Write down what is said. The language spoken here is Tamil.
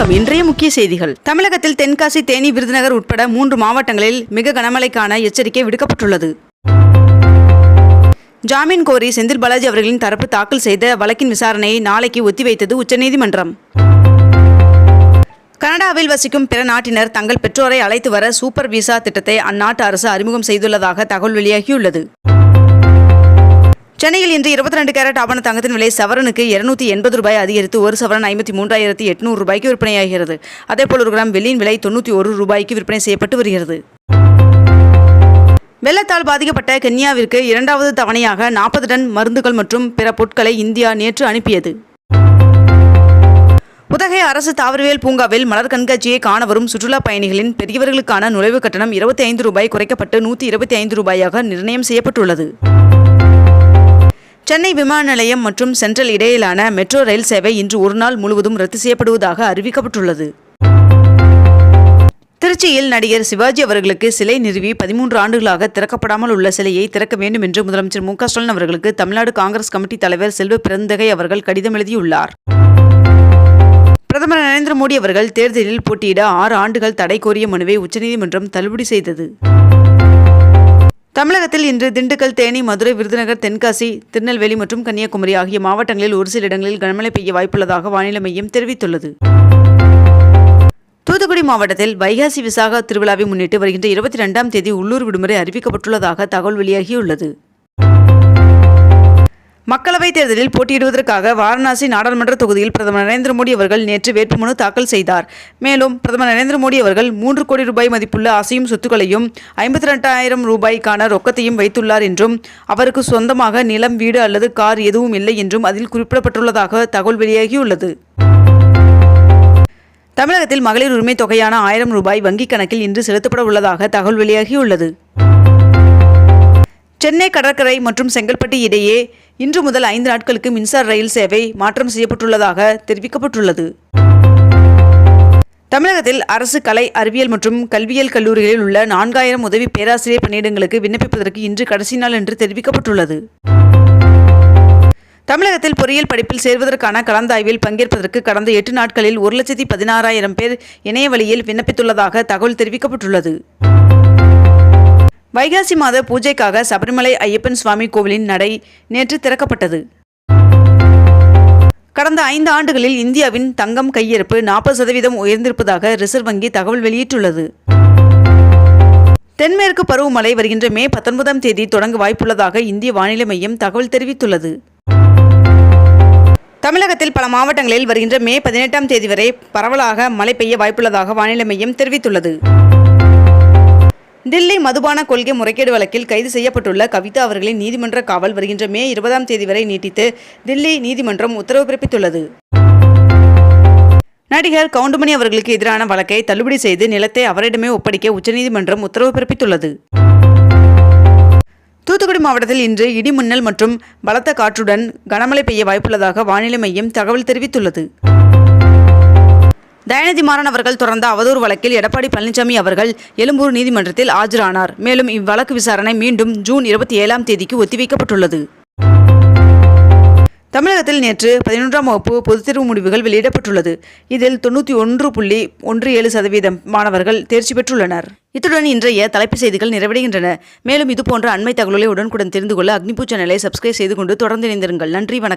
வணக்கம். இன்றைய முக்கிய செய்திகள். தமிழகத்தில் தென்காசி தேனி விருதுநகர் உட்பட மூன்று மாவட்டங்களில் மிக கனமழைக்கான எச்சரிக்கை விடுக்கப்பட்டுள்ளது. ஜாமீன் கோரி செந்தில் பாலாஜி அவர்களின் தரப்பு தாக்கல் செய்த வழக்கின் விசாரணையை நாளைக்கு ஒத்திவைத்தது உச்சநீதிமன்றம். கனடாவில் வசிக்கும் பிற நாட்டினர் தங்கள் பெற்றோரை அழைத்து வர சூப்பர் விசா திட்டத்தை அந்நாட்டு அரசு அறிமுகம் செய்துள்ளதாக தகவல் வெளியாகியுள்ளது. சென்னையில் இன்று இருபத்தி ரெண்டு கேரட் ஆபண தங்கத்தின் விலை சவரனுக்கு இருநூத்தி எண்பது ரூபாய் அதிகரித்து ஒரு சவரன் ஐம்பத்தி மூன்றாயிரத்தி எட்நூறு ரூபாய்க்கு விற்பனையாகிறது. அதேபோல் ஒரு கிராம் வெள்ளியின் விலை தொண்ணூற்றி ஒரு ரூபாய்க்கு விற்பனை செய்யப்பட்டு வருகிறது. வெள்ளத்தால் பாதிக்கப்பட்ட கென்யாவிற்கு இரண்டாவது தவணையாக நாற்பது டன் மருந்துகள் மற்றும் பிற பொருட்களை இந்தியா நேற்று அனுப்பியது. உதகை அரசு தாவரவியல் பூங்காவில் மலர் கண்காட்சியை காண வரும் சுற்றுலா பயணிகளின் பெரியவர்களுக்கான நுழைவு கட்டணம் இருபத்தி ஐந்து ரூபாய் குறைக்கப்பட்டு நூற்றி இருபத்தி ஐந்து ரூபாயாக நிர்ணயம் செய்யப்பட்டுள்ளது. சென்னை விமான நிலையம் மற்றும் சென்ட்ரல் இடையிலான மெட்ரோ ரயில் சேவை இன்று ஒரு நாள் முழுவதும் ரத்து செய்யப்படுவதாக அறிவிக்கப்பட்டுள்ளது. திருச்சியில் நடிகர் சிவாஜி அவர்களுக்கு சிலை நிறுவி பதிமூன்று ஆண்டுகளாக திறக்கப்படாமல் உள்ள சிலையை திறக்க வேண்டும் என்று முதலமைச்சர் மு ஸ்டாலின் அவர்களுக்கு தமிழ்நாடு காங்கிரஸ் கமிட்டி தலைவர் செல்வ பிறந்தகை அவர்கள் கடிதம் எழுதியுள்ளார். பிரதமர் நரேந்திர மோடி அவர்கள் தேர்தலில் போட்டியிட ஆறு ஆண்டுகள் தடை கோரிய மனுவை உச்சநீதிமன்றம் தள்ளுபடி செய்தது. தமிழகத்தில் இன்று திண்டுக்கல் தேனி மதுரை விருதுநகர் தென்காசி திருநெல்வேலி மற்றும் கன்னியாகுமரி ஆகிய மாவட்டங்களில் ஒரு சில இடங்களில் கனமழை பெய்ய வாய்ப்புள்ளதாக வானிலை மையம் தெரிவித்துள்ளது. தூத்துக்குடி மாவட்டத்தில் வைகாசி விசாக திருவிழாவை முன்னிட்டு வருகின்ற இருபத்தி ரெண்டாம் தேதி உள்ளூர் விடுமுறை அறிவிக்கப்பட்டுள்ளதாக தகவல் வெளியாகியுள்ளது. மக்களவைத் தேர்தலில் போட்டியிடுவதற்காக வாரணாசி நாடாளுமன்ற தொகுதியில் பிரதமர் நரேந்திர மோடி அவர்கள் நேற்று வேட்புமனு தாக்கல் செய்தார். மேலும் பிரதமர் நரேந்திர மோடி அவர்கள் மூன்று கோடி ரூபாய் மதிப்புள்ள அசையும் சொத்துக்களையும் ஐம்பத்தி ரெண்டாயிரம் ரூபாய்க்கான ரொக்கத்தையும் வைத்துள்ளார் என்றும் அவருக்கு சொந்தமாக நிலம் வீடு அல்லது கார் எதுவும் இல்லை என்றும் அதில் குறிப்பிடப்பட்டுள்ளதாக தகவல் வெளியாகியுள்ளது. தமிழகத்தில் மகளிர் உரிமை தொகையான ஆயிரம் ரூபாய் வங்கிக் கணக்கில் இன்று செலுத்தப்பட உள்ளதாக தகவல் வெளியாகியுள்ளது. சென்னை கடற்கரை மற்றும் செங்கல்பட்டு இடையே இன்று முதல் ஐந்து நாட்களுக்கு மின்சார ரயில் சேவை மாற்றம் செய்யப்பட்டுள்ளதாக தெரிவிக்கப்பட்டுள்ளது. தமிழகத்தில் அரசு கலை அறிவியல் மற்றும் கல்வியியல் கல்லூரிகளில் உள்ள நான்காயிரம் உதவி பேராசிரியர் பணியிடங்களுக்கு விண்ணப்பிப்பதற்கு இன்று கடைசி நாள் என்று தெரிவிக்கப்பட்டுள்ளது. தமிழகத்தில் பொறியியல் படிப்பில் சேர்வதற்கான கலந்தாய்வில் பங்கேற்பதற்கு கடந்த எட்டு நாட்களில் ஒரு லட்சத்தி பதினாறாயிரம் பேர் இணைய வழியில் விண்ணப்பித்துள்ளதாக தகவல் தெரிவிக்கப்பட்டுள்ளது. வைகாசி மாத பூஜைக்காக சபரிமலை ஐயப்பன் சுவாமி கோவிலின் நடை நேற்று திறக்கப்பட்டது. கடந்த ஐந்து ஆண்டுகளில் இந்தியாவின் தங்கம் கையிருப்பு நாற்பது சதவீதம் உயர்ந்திருப்பதாக ரிசர்வ் வங்கி தகவல் வெளியிட்டுள்ளது. தென்மேற்கு பருவமழை வருகின்ற மே பத்தொன்பதாம் தேதி தொடங்க வாய்ப்புள்ளதாக இந்திய வானிலை மையம் தகவல் தெரிவித்துள்ளது. தமிழகத்தில் பல மாவட்டங்களில் வருகின்ற மே பதினெட்டாம் தேதி வரை பரவலாக மழை பெய்ய வாய்ப்புள்ளதாக வானிலை மையம் தெரிவித்துள்ளது. தில்லி மதுபான கொள்கை முறைகேடு வழக்கில் கைது செய்யப்பட்டுள்ள கவிதா அவர்களின் நீதிமன்ற காவல் வருகின்ற மே இருபதாம் தேதி வரை நீட்டித்து தில்லி நீதிமன்றம் உத்தரவு பிறப்பித்துள்ளது. நடிகர் கவுண்டுமணி அவர்களுக்கு எதிரான வழக்கை தள்ளுபடி செய்து நிலத்தை அவரிடமே ஒப்படைக்க உச்சநீதிமன்றம் உத்தரவு பிறப்பித்துள்ளது. தூத்துக்குடி மாவட்டத்தில் இன்று இடி மின்னல் மற்றும் பலத்த காற்றுடன் கனமழை பெய்ய வாய்ப்புள்ளதாக வானிலை மையம் தகவல் தெரிவித்துள்ளது. தயாநிதி மாறன் அவர்கள் தொடர்ந்த அவதூறு வழக்கில் எடப்பாடி பழனிசாமி அவர்கள் எழும்பூர் நீதிமன்றத்தில் ஆஜரானார். மேலும் இவ்வழக்கு விசாரணை மீண்டும் ஜூன் இருபத்தி ஏழாம் தேதிக்கு ஒத்திவைக்கப்பட்டுள்ளது. தமிழகத்தில் நேற்று பதினொன்றாம் வகுப்பு பொதுத்தேர்வு முடிவுகள் வெளியிடப்பட்டுள்ளது. இதில் தொண்ணூற்றி ஒன்று புள்ளி ஒன்று ஏழு சதவீதம் மாணவர்கள் தேர்ச்சி பெற்றுள்ளனர். இத்துடன் இன்றைய தலைப்பு செய்திகள் நிறைவடைகின்றன. மேலும் இதுபோன்ற அண்மை தகவல்களை உடனுக்குடன் தெரிந்து கொள்ள அக்னிபூ சேனலை சப்ஸ்கிரைப் செய்து கொண்டு தொடர்ந்து இணைந்திருங்கள். நன்றி வணக்கம்.